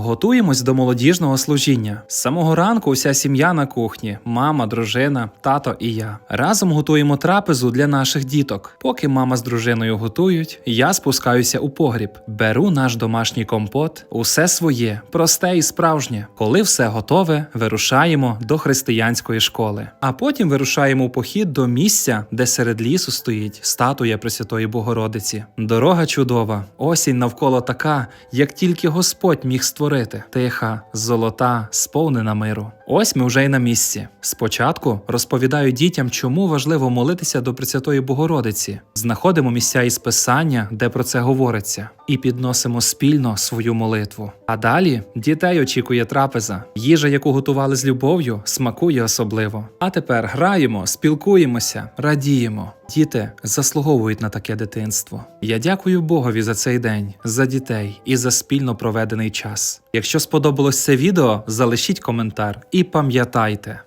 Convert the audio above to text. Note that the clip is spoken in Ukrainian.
Готуємось до молодіжного служіння. З самого ранку уся сім'я на кухні: мама, дружина, тато і я. Разом готуємо трапезу для наших діток. Поки мама з дружиною готують, я спускаюся у погріб, беру наш домашній компот, усе своє, просте і справжнє. Коли все готове, вирушаємо до християнської школи. А потім вирушаємо у похід до місця, де серед лісу стоїть статуя Пресвятої Богородиці. Дорога чудова, осінь навколо така, як тільки Господь міг створити. Тиха, золота, сповнена миру. Ось ми вже й на місці. Спочатку розповідаю дітям, чому важливо молитися до Пресвятої Богородиці. Знаходимо місця із писання, де про це говориться, і підносимо спільно свою молитву. А далі дітей очікує трапеза. Їжа, яку готували з любов'ю, смакує особливо. А тепер граємо, спілкуємося, радіємо. Діти заслуговують на таке дитинство. Я дякую Богові за цей день, за дітей і за спільно проведений час. Якщо сподобалось це відео, залишіть коментар і пам'ятайте,